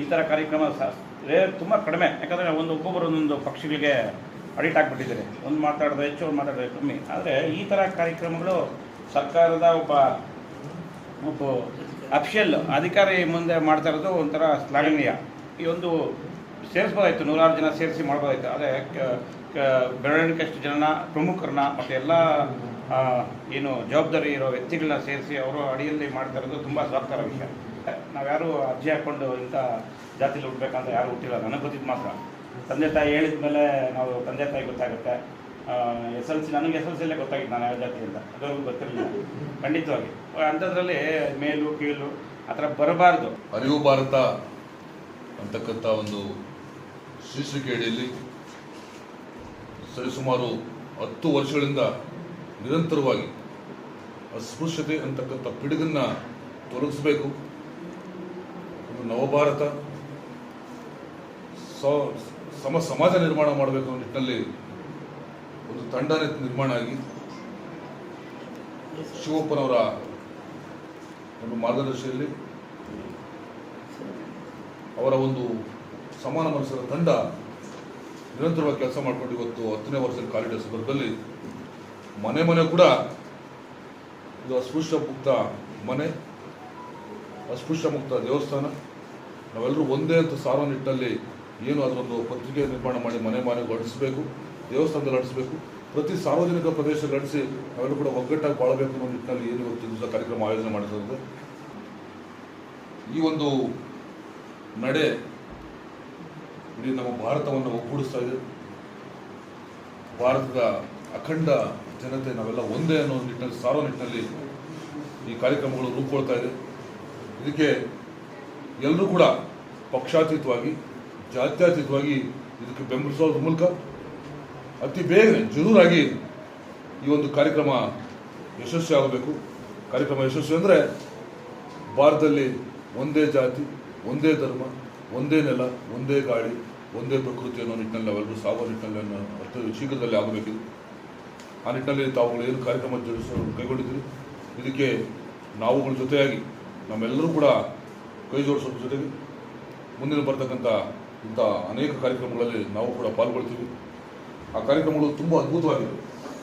ಈ ಥರ ಕಾರ್ಯಕ್ರಮ ರೇರ್ ತುಂಬ ಕಡಿಮೆ. ಯಾಕಂದರೆ ಒಂದು ಒಬ್ಬೊಬ್ಬರು ಒಂದೊಂದು ಪಕ್ಷಿಗಳಿಗೆ ಅಡಿಟ್ ಆಗಿಬಿಟ್ಟಿದ್ದಾರೆ. ಒಂದು ಮಾತಾಡಿದ್ರೆ ಹೆಚ್ಚು, ಒಂದು ಮಾತಾಡಿದ್ರೆ ಕಮ್ಮಿ. ಆದರೆ ಈ ಥರ ಕಾರ್ಯಕ್ರಮಗಳು ಸರ್ಕಾರದ ಒಬ್ಬ ಒಬ್ಬ ಅಫಿಷಿಯಲ್ ಅಧಿಕಾರಿ ಮುಂದೆ ಮಾಡ್ತಾ ಇರೋದು ಒಂಥರ ಶ್ಲಾಘನೀಯ. ಈ ಒಂದು ಸೇರಿಸ್ಬೋದಾಯಿತು, ನೂರಾರು ಜನ ಸೇರಿಸಿ ಮಾಡ್ಬೋದಾಯ್ತು. ಆದರೆ ಅಷ್ಟು ಜನನ, ಪ್ರಮುಖರನ್ನ, ಮತ್ತು ಎಲ್ಲ ಏನು ಜವಾಬ್ದಾರಿ ಇರೋ ವ್ಯಕ್ತಿಗಳನ್ನ ಸೇರಿಸಿ ಅವರು ಅಡಿಯಲ್ಲಿ ಮಾಡ್ತಾ ಇರೋದು ತುಂಬ ಸ್ವಾರ್ಥರ ವಿಷಯ. ನಾವ್ಯಾರು ಅರ್ಜಿ ಹಾಕ್ಕೊಂಡು ಇಂಥ ಜಾತಿಲಿ ಹುಟ್ಟಬೇಕಂತ ಯಾರು ಹುಟ್ಟಿಲ್ಲ. ನನಗೆ ಗೊತ್ತಿದ್ದು ಮಾತ್ರ. ತಂದೆ ತಾಯಿ ಹೇಳಿದ ಮೇಲೆ ನಾವು ತಂದೆ ತಾಯಿ ಗೊತ್ತಾಗುತ್ತೆ. ಎಸ್ ಎಲ್ ಸಿ, ನನಗೆ ಎಸ್ ಎಲ್ ಸಿಲ್ಲೇ ಗೊತ್ತಾಗಿತ್ತು ನಾನು ಯಾವ ಜಾತಿ ಅಂತ. ಅದವ್ರಿಗೂ ಗೊತ್ತಿರಲಿಲ್ಲ. ಖಂಡಿತವಾಗಿ. ಅಂಥದ್ರಲ್ಲಿ ಮೇಲು, ಕೀಳು ಆ ಥರ ಬರಬಾರ್ದು. ಅರಿವು ಭಾರತ ಅಂತಕ್ಕಂಥ ಒಂದು ಶೀರ್ಷಿಕೆ ಅಡಿಯಲ್ಲಿ ಸರಿಸುಮಾರು ಹತ್ತು ವರ್ಷಗಳಿಂದ ನಿರಂತರವಾಗಿ ಅಸ್ಪೃಶ್ಯತೆ ಅಂತಕ್ಕಂಥ ಪಿಡುಗನ್ನ ತೊಲಗಿಸಬೇಕು. ಒಂದು ನವಭಾರತ ಸಮ ಸಮಾಜ ನಿರ್ಮಾಣ ಮಾಡಬೇಕು ಅನ್ನೋ ನಿಟ್ಟಿನಲ್ಲಿ ಒಂದು ತಂಡ ನಿರ್ಮಾಣ ಆಗಿ ಶಿವಪ್ಪನವರ ಒಂದು ಮಾರ್ಗದರ್ಶಿಯಲ್ಲಿ ಅವರ ಒಂದು ಸಮಾನ ಮನಸ್ಸರ ತಂಡ ನಿರಂತರವಾಗಿ ಕೆಲಸ ಮಾಡಿಕೊಂಡು ಇವತ್ತು ಹತ್ತನೇ ವರ್ಷದ ಕಾರಿಡಾರ್ ಸಂದರ್ಭದಲ್ಲಿ ಮನೆ ಮನೆ ಕೂಡ ಇದು ಅಸ್ಪೃಶ್ಯ ಮುಕ್ತ ಮನೆ ಅಸ್ಪೃಶ್ಯ ಮುಕ್ತ ದೇವಸ್ಥಾನ. ನಾವೆಲ್ಲರೂ ಒಂದೇ ಅಂತ ಸಾರೋ ನಿಟ್ಟಲ್ಲಿ ಏನು ಅದೊಂದು ಪತ್ರಿಕೆ ನಿರ್ಮಾಣ ಮಾಡಿ ಮನೆ ಮನೆಗೆ ಅಳಿಸಬೇಕು ದೇವಸ್ಥಾನದಲ್ಲಿ ಅಳಿಸಬೇಕು ಪ್ರತಿ ಸಾರ್ವಜನಿಕ ಪ್ರದೇಶ ನಡೆಸಿ ನಾವೆಲ್ಲರೂ ಕೂಡ ಒಗ್ಗಟ್ಟಾಗಿ ಬಾಳಬೇಕು ಅನ್ನೋ ನಿಟ್ಟಿನಲ್ಲಿ ಏನು ಇವತ್ತು ದಿವಸ ಕಾರ್ಯಕ್ರಮ ಆಯೋಜನೆ ಮಾಡಿರ್ತದೆ ಈ ಒಂದು ನಡೆ ಇಡೀ ನಮ್ಮ ಭಾರತವನ್ನು ಒಗ್ಗೂಡಿಸ್ತಾ ಇದೆ. ಭಾರತದ ಅಖಂಡ ಜನತೆ ನಾವೆಲ್ಲ ಒಂದೇ ಅನ್ನೋ ನಿಟ್ಟಿನಲ್ಲಿ, ಸಾರೋ ನಿಟ್ಟಿನಲ್ಲಿ ಈ ಕಾರ್ಯಕ್ರಮಗಳು ರೂಪುಗೊಳ್ತಾ ಇದೆ. ಇದಕ್ಕೆ ಎಲ್ಲರೂ ಕೂಡ ಪಕ್ಷಾತೀತವಾಗಿ, ಜಾತ್ಯಾತೀತವಾಗಿ ಇದಕ್ಕೆ ಬೆಂಬಲಿಸೋದ್ರ ಮೂಲಕ ಅತಿ ಬೇಗನೆ ಜರೂರಾಗಿ ಈ ಒಂದು ಕಾರ್ಯಕ್ರಮ ಯಶಸ್ವಿ ಆಗಬೇಕು. ಕಾರ್ಯಕ್ರಮ ಯಶಸ್ವಿ ಅಂದರೆ ಭಾರತದಲ್ಲಿ ಒಂದೇ ಜಾತಿ, ಒಂದೇ ಧರ್ಮ, ಒಂದೇ ನೆಲ, ಒಂದೇ ಗಾಳಿ ಒಂದೇ ಪ್ರಕೃತಿ ಅನ್ನೋ ನಿಟ್ಟಿನಲ್ಲಿ ನಾವೆಲ್ಲರೂ ಸಾಗುವ ನಿಟ್ಟಿನಲ್ಲಿ ಅತಿ ಶೀಘ್ರದಲ್ಲಿ ಆಗಬೇಕಿದೆ. ಆ ನಿಟ್ಟಿನಲ್ಲಿ ತಾವುಗಳು ಏನು ಕಾರ್ಯಕ್ರಮ ಜೋಡಿಸಲು ಕೈಗೊಂಡಿದ್ದೀರಿ. ಇದಕ್ಕೆ ನಾವುಗಳ ಜೊತೆಯಾಗಿ ನಮ್ಮೆಲ್ಲರೂ ಕೂಡ ಕೈ ಜೋಡಿಸೋದ್ರ ಜೊತೆಗೆ ಮುಂದಿನ ಬರ್ತಕ್ಕಂಥ ಇಂಥ ಅನೇಕ ಕಾರ್ಯಕ್ರಮಗಳಲ್ಲಿ ನಾವು ಕೂಡ ಪಾಲ್ಗೊಳ್ತೀವಿ. ಆ ಕಾರ್ಯಕ್ರಮಗಳು ತುಂಬ ಅದ್ಭುತವಾಗಿವೆ.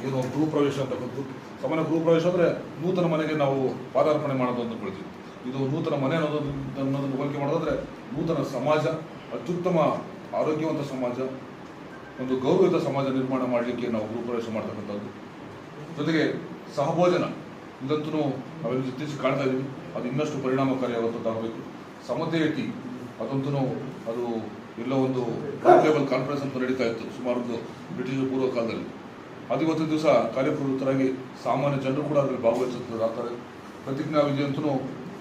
ಏನು ಗೃಹ ಪ್ರವೇಶ ಅಂತಕ್ಕಂಥದ್ದು ಸಾಮಾನ್ಯ ಗೃಹ ಪ್ರವೇಶ ಅಂದರೆ ನೂತನ ಮನೆಗೆ ನಾವು ಪಾದಾರ್ಪಣೆ ಮಾಡೋದು ಅಂತ ಕೊಳ್ತೀವಿ ಇದು ನೂತನ ಮನೆ ಅನ್ನೋದು ಅನ್ನೋದನ್ನು ಹೋಲಿಕೆ ಮಾಡೋದಾದರೆ ನೂತನ ಸಮಾಜ, ಅತ್ಯುತ್ತಮ ಆರೋಗ್ಯವಂತ ಸಮಾಜ ಒಂದು ಗೌರವಯುತ ಸಮಾಜ ನಿರ್ಮಾಣ ಮಾಡಲಿಕ್ಕೆ ನಾವು ಗೃಹಪ್ರವೇಶ ಮಾಡ್ತಕ್ಕಂಥದ್ದು. ಜೊತೆಗೆ ಸಹಭೋಜನ, ಇದಂತೂ ನಾವೆಲ್ಲ ಇತ್ತೀಚೆಗೆ ಕಾಣ್ತಾ ಇದ್ದೀವಿ ಅದು ಇನ್ನಷ್ಟು ಪರಿಣಾಮಕಾರಿಯಾಗುವಂಥದ್ದಾಗಬೇಕು ಸಮತೆಯಟಿ ಅದಂತೂ ಅದು ಎಲ್ಲ ಒಂದು ಲೇಬಲ್ ಕಾನ್ಫರೆನ್ಸ್ ಅಂತ ನಡೀತಾ ಇತ್ತು, ಸುಮಾರು ಒಂದು ಬ್ರಿಟಿಷ್ ಪೂರ್ವ ಕಾಲದಲ್ಲಿ. ಅದು ದಿವಸ ಕಾರ್ಯಪ್ರವೃತ್ತರಾಗಿ ಸಾಮಾನ್ಯ ಜನರು ಕೂಡ ಅದರಲ್ಲಿ ಭಾಗವಹಿಸುತ್ತಾರೆ ಪ್ರತಿಜ್ಞಾ ವಿಧಿ ಅಂತೂ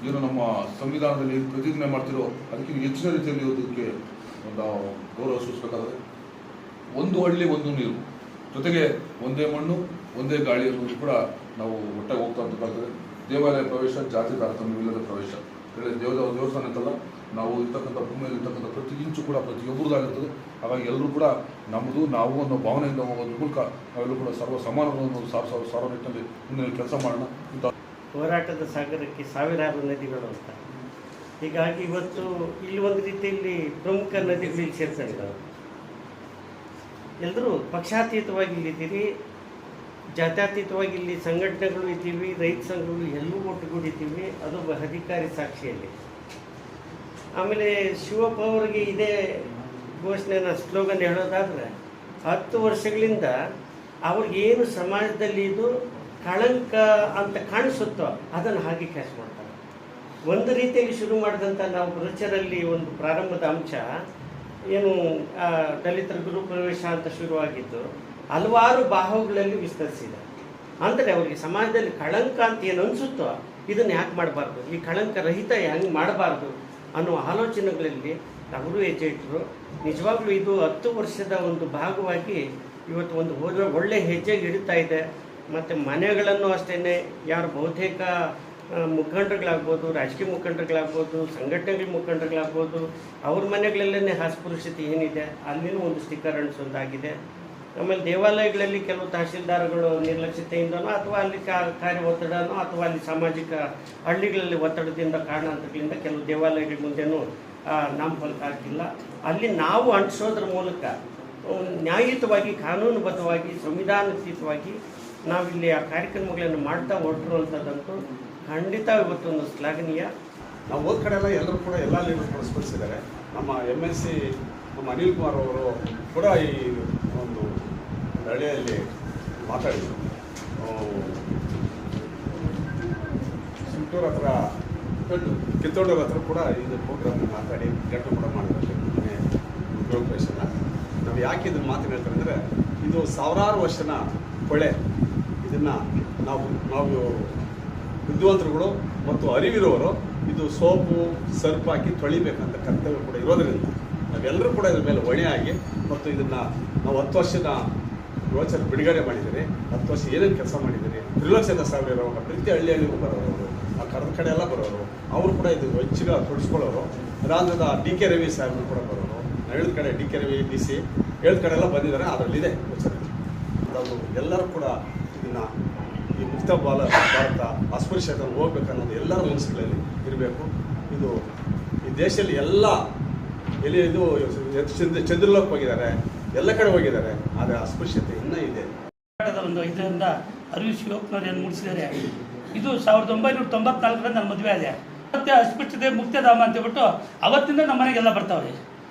ಏನು ನಮ್ಮ ಸಂವಿಧಾನದಲ್ಲಿ ಪ್ರತಿಜ್ಞೆ ಮಾಡ್ತಿರೋ, ಅದಕ್ಕಿಂತ ಹೆಚ್ಚಿನ ರೀತಿಯಲ್ಲಿ ಅದಕ್ಕೆ ಒಂದು ಗೌರವ ಸೂಚಿಸಬೇಕಾದ್ರೆ ಒಂದು ಹಳ್ಳಿ, ಒಂದು ನೀರು. ಜೊತೆಗೆ ಒಂದೇ ಮಣ್ಣು, ಒಂದೇ ಗಾಳಿ ಅನ್ನೋದು ಕೂಡ ನಾವು ಒಟ್ಟಾಗಿ ಹೋಗ್ತಾ ಅಂತ ಕಾಣ್ತದೆ ದೇವಾಲಯ ಪ್ರವೇಶ ಜಾತಿ ತಾರತಮ್ಯವಿಲ್ಲದ ಪ್ರವೇಶ. ದೇವ ದೇವಸ್ಥಾನ ಅಂತಲ್ಲ, ನಾವು ಇರ್ತಕ್ಕಂಥ ಭೂಮಿಯಲ್ಲಿ ಇರ್ತಕ್ಕಂಥ ಪ್ರತಿ ಇಂಚು ಕೂಡ ಪ್ರತಿಯೊಬ್ಬರದಾಗಿರ್ತದೆ. ಹಾಗಾಗಿ ಎಲ್ಲರೂ ಕೂಡ ನಮ್ಮದು ನಾವು ಅನ್ನೋ ಭಾವನೆಯಿಂದ ಹೋಗೋದ್ರ ಮೂಲಕ ನಾವೆಲ್ಲರೂ ಕೂಡ ಸರ್ವ ಸಾವಿರ ಸಾರ ಸಾವಿರ ನಿಟ್ಟಿನಲ್ಲಿ ಮುಂದಿನ ಕೆಲಸ ಮಾಡೋಣ ಅಂತ. ಹೋರಾಟದ ಸಾಗರಕ್ಕೆ ಸಾವಿರಾರು ನದಿಗಳು ಅಂತ ಹೀಗಾಗಿ ಇವತ್ತು ಇಲ್ಲಿ ಒಂದು ರೀತಿಯಲ್ಲಿ ಪ್ರಮುಖ ನದಿಗಳು ಸೇರ್ತಾ ಸೇರ್ಕೊಂಡಿದ್ದಾವೆ ಎಲ್ಲರೂ ಪಕ್ಷಾತೀತವಾಗಿ ಇಲ್ಲಿದ್ದೀರಿ, ಜಾತ್ಯಾತೀತವಾಗಿ ಇಲ್ಲಿ ಸಂಘಟನೆಗಳು ಇದ್ದೀವಿ, ರೈತ ಸಂಘಗಳು ಎಲ್ಲೂ ಒಟ್ಟುಗೂಡಿದ್ದೀವಿ, ಅದು ಅಧಿಕಾರಿ ಸಾಕ್ಷಿಯಲ್ಲಿ. ಆಮೇಲೆ ಶಿವಪ್ಪ ಅವರಿಗೆ ಇದೇ ಘೋಷಣೆನ, ಸ್ಲೋಗನ್ ಹೇಳೋದಾದ್ರೆ, ಹತ್ತು ವರ್ಷಗಳಿಂದ ಅವ್ರಿಗೇನು ಸಮಾಜದಲ್ಲಿ ಇದು ಕಳಂಕ ಅಂತ ಕಾಣಿಸುತ್ತೋ ಅದನ್ನು ಹಾಗೆ ಕ್ಯಾಶ್ ಮಾಡ್ತಾರೆ. ಒಂದು ರೀತಿಯಲ್ಲಿ ಶುರು ಮಾಡಿದಂಥ ನಾವು ರುಚರಲ್ಲಿ ಒಂದು ಪ್ರಾರಂಭದ ಅಂಶ ಏನು ದಲಿತರ ಗುರು ಪ್ರವೇಶ ಅಂತ ಶುರುವಾಗಿದ್ದು, ಹಲವಾರು ಬಾಹುಗಳಲ್ಲಿ ವಿಸ್ತರಿಸಿದೆ. ಅಂದರೆ ಅವರಿಗೆ ಸಮಾಜದಲ್ಲಿ ಕಳಂಕ ಅಂತ ಏನು ಅನಿಸುತ್ತೋ ಇದನ್ನು ಯಾಕೆ ಮಾಡಬಾರ್ದು? ಈ ಕಳಂಕ ರಹಿತ ಹೆಂಗೆ ಮಾಡಬಾರ್ದು ಅನ್ನುವ ಆಲೋಚನೆಗಳಲ್ಲಿ ಅವರು ಹೆಜ್ಜೆ ನಿಜವಾಗ್ಲೂ ಇದು ಹತ್ತು ವರ್ಷದ ಒಂದು ಭಾಗವಾಗಿ ಇವತ್ತು ಒಂದು ಹೋದ ಒಳ್ಳೆ ಹೆಜ್ಜೆಗೆ ಇಡ್ತಾ ಇದೆ. ಮತ್ತು ಮನೆಗಳನ್ನು ಅಷ್ಟೇ ಯಾರು ಬಹುತೇಕ ಮುಖಂಡರುಗಳಾಗ್ಬೋದು, ರಾಜಕೀಯ ಮುಖಂಡರುಗಳಾಗ್ಬೋದು, ಸಂಘಟನೆಗಳ ಮುಖಂಡರುಗಳಾಗ್ಬೋದು, ಅವ್ರ ಮನೆಗಳಲ್ಲೇ ಅಸ್ಪೃಶ್ಯತೆ ಏನಿದೆ, ಅಲ್ಲಿನೂ ಒಂದು ಸ್ಟಿಕ್ಕರ್ ಅಂಟಿಸೋದಾಗಿದೆ ಆಮೇಲೆ ದೇವಾಲಯಗಳಲ್ಲಿ ಕೆಲವು ತಹಶೀಲ್ದಾರ್ಗಳು ನಿರ್ಲಕ್ಷ್ಯತೆಯಿಂದನೋ ಅಥವಾ ಅಲ್ಲಿ ಕಾರ್ಯ ಒತ್ತಡನೋ ಅಥವಾ ಅಲ್ಲಿ ಸಾಮಾಜಿಕ ಹಳ್ಳಿಗಳಲ್ಲಿ ಒತ್ತಡದಿಂದ ಕಾರಣಾಂತರಗಳಿಂದ ಕೆಲವು ದೇವಾಲಯಗಳ ಮುಂದೆನೂ ನಾಮ ನಾಮಫಲಕ ಹಾಕಿಲ್ಲ. ಅಲ್ಲಿ ನಾವು ಅಂಟಿಸೋದ್ರ ಮೂಲಕ ನ್ಯಾಯಯುತವಾಗಿ, ಕಾನೂನುಬದ್ಧವಾಗಿ, ಸಂವಿಧಾನತೀತವಾಗಿ ನಾವಿಲ್ಲಿ ಆ ಕಾರ್ಯಕ್ರಮಗಳನ್ನು ಮಾಡ್ತಾ ಹೊರಟರು ಅಂಥದ್ದಂತೂ ಖಂಡಿತ ಇವತ್ತೊಂದು ಶ್ಲಾಘನೀಯ. ನಾವು ಹೋದ ಕಡೆ ಎಲ್ಲ ಎಲ್ಲರೂ ಕೂಡ ಎಲ್ಲ ಲೀಡರ್ಗಳು ಸ್ಮರಿಸಿದ್ದಾರೆ ನಮ್ಮ ಎಂ ಎಲ್ ಸಿ ನಮ್ಮ ಅನಿಲ್ ಕುಮಾರ್ ಅವರು ಕೂಡ ಈ ಒಂದು ಹಳ್ಳಿಯಲ್ಲಿ ಮಾತಾಡಿದರು. ಸುಂಟೂರ್ ಹತ್ರ ಕಿತ್ತೋಡೂರ್ ಹತ್ರ ಕೂಡ ಇದು ಪ್ರೋಗ್ರಾಮ್ ಮಾತಾಡಿ ಉದ್ಘಾಟನೆ ಕೂಡ ಮಾಡಿದ್ದಾರೆ. ಗೃಹಪ್ರವೇಶನ ನಾವು ಯಾಕೆ ಇದನ್ನ ಮಾತನ್ನು ಹೇಳ್ತಾರೆ ಇದು ಸಾವಿರಾರು ವರ್ಷನ ಕೊಳೆ. ಇದನ್ನು ನಾವು ನಾವು ಬುದ್ಧಿವಂತರುಗಳು ಮತ್ತು ಅರಿವಿರೋರು ಇದು ಸೋಪು, ಸರ್ಪ್ ಹಾಕಿ ತೊಳಿಬೇಕಂತ ಕರ್ತವ್ಯ ಕೂಡ ಇರೋದರಿಂದ ನಾವೆಲ್ಲರೂ ಕೂಡ ಇದ್ರ ಮೇಲೆ ಹೊಣೆಯಾಗಿ ಮತ್ತು ಇದನ್ನು ನಾವು ಹತ್ತು ವರ್ಷದ ಯೋಚನೆ ಬಿಡುಗಡೆ ಮಾಡಿದ್ದೀರಿ ಹತ್ತು ವರ್ಷ ಏನೇನು ಕೆಲಸ ಮಾಡಿದ್ದೀರಿ ತ್ರಿಲಕ್ಷದ ಸಾವಿರ ಇರೋವಾಗ ಪ್ರತಿ ಹಳ್ಳಿ ಹಳ್ಳಿಗೂ ಬರೋರು, ಆ ಕರದ ಕಡೆ ಎಲ್ಲ ಬರೋರು, ಅವರು ಕೂಡ ಇದು ಹೆಚ್ಚಿಗೆ ತೊಡಸ್ಕೊಳ್ಳೋರು. ರಾಜ್ಯದ ಡಿ ಕೆ ರವಿ ಸಾಹೇಬರು ಕೂಡ ಬರೋರು. ಹೇಳಿದ ಕಡೆ D K Ravi, D C ಹೇಳಿದ ಕಡೆ ಎಲ್ಲ ಬಂದಿದ್ದಾರೆ. ಅದರಲ್ಲಿದೆ ಯೋಚನೆ. ಅದು ಎಲ್ಲರೂ ಕೂಡ ಇದನ್ನ ಈ ಮುಕ್ತ ಬಾಲ ಭಾರತ ಅಸ್ಪೃಶ್ಯತೆ ಹೋಗ್ಬೇಕನ್ನೋದು ಎಲ್ಲರ ಮನಸ್ಸುಗಳಲ್ಲಿ ಇರಬೇಕು. ಇದು ಈ ದೇಶದಲ್ಲಿ ಎಲ್ಲ ಎಲ್ಲಿ ಇದು ಚಂದ್ರ ಚಂದ್ರಲೋಕ್ ಹೋಗಿದ್ದಾರೆ. ಎಲ್ಲ ಕಡೆ ಹೋಗಿದ್ದಾರೆ. ಆದರೆ ಅಸ್ಪೃಶ್ಯತೆ ಇನ್ನೂ ಇದೆ. ಒಂದು ಇದರಿಂದ ಅರಿವು ಶಿವಪ್ಪನವ್ರು ಏನು ಮೂಡಿಸಿದ್ದಾರೆ? ಇದು ಸಾವಿರದ ಒಂಬೈನೂರ ತೊಂಬತ್ನಾಲ್ಕರಲ್ಲಿ ನನ್ನ ಮದುವೆ ಆದೆ. ಮತ್ತೆ ಅಸ್ಪೃಶ್ಯತೆ ಮುಕ್ತಧಾಮ ಅಂತ ಹೇಳ್ಬಿಟ್ಟು ಅವತ್ತಿಂದ ನಮ್ಮ ಮನೆಗೆಲ್ಲ ಬರ್ತಾವೆ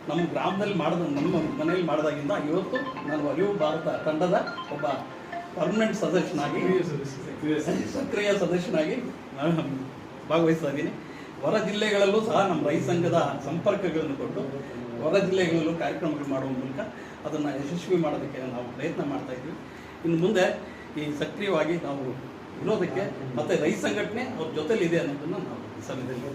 ನಮ್ಮ ಗ್ರಾಮದಲ್ಲಿ ಮಾಡಿದ ನಮ್ಮ ಮನೆಯಲ್ಲಿ ಮಾಡಿದಾಗಿಂದ ಇವತ್ತು ನಾನು ಅರಿವು ಭಾರತ ತಂಡದ ಒಬ್ಬ ಪರ್ಮನೆಂಟ್ ಸದಸ್ಯನಾಗಿ ಸಕ್ರಿಯ ಸದಸ್ಯನಾಗಿ ನಾನು ಭಾಗವಹಿಸ್ತಾ ಇದ್ದೀನಿ ಹೊರ ಜಿಲ್ಲೆಗಳಲ್ಲೂ ಸಹ ನಮ್ಮ ರೈತ ಸಂಘದ ಸಂಪರ್ಕಗಳನ್ನು ಕೊಟ್ಟು ಹೊರ ಜಿಲ್ಲೆಗಳಲ್ಲೂ ಕಾರ್ಯಕ್ರಮಗಳು ಮಾಡುವ ಮೂಲಕ ಅದನ್ನು ಯಶಸ್ವಿ ಮಾಡೋದಕ್ಕೆ ನಾವು ಪ್ರಯತ್ನ ಮಾಡ್ತಾ ಇದ್ವಿ. ಇನ್ನು ಮುಂದೆ ಈ ಸಕ್ರಿಯವಾಗಿ ನಾವು ಇರೋದಕ್ಕೆ ಮತ್ತು ರೈತ ಸಂಘಟನೆ ಅವ್ರ ಜೊತೆಲಿದೆ ಅನ್ನೋದನ್ನು ನಾವು ಸಮಯದಲ್ಲಿ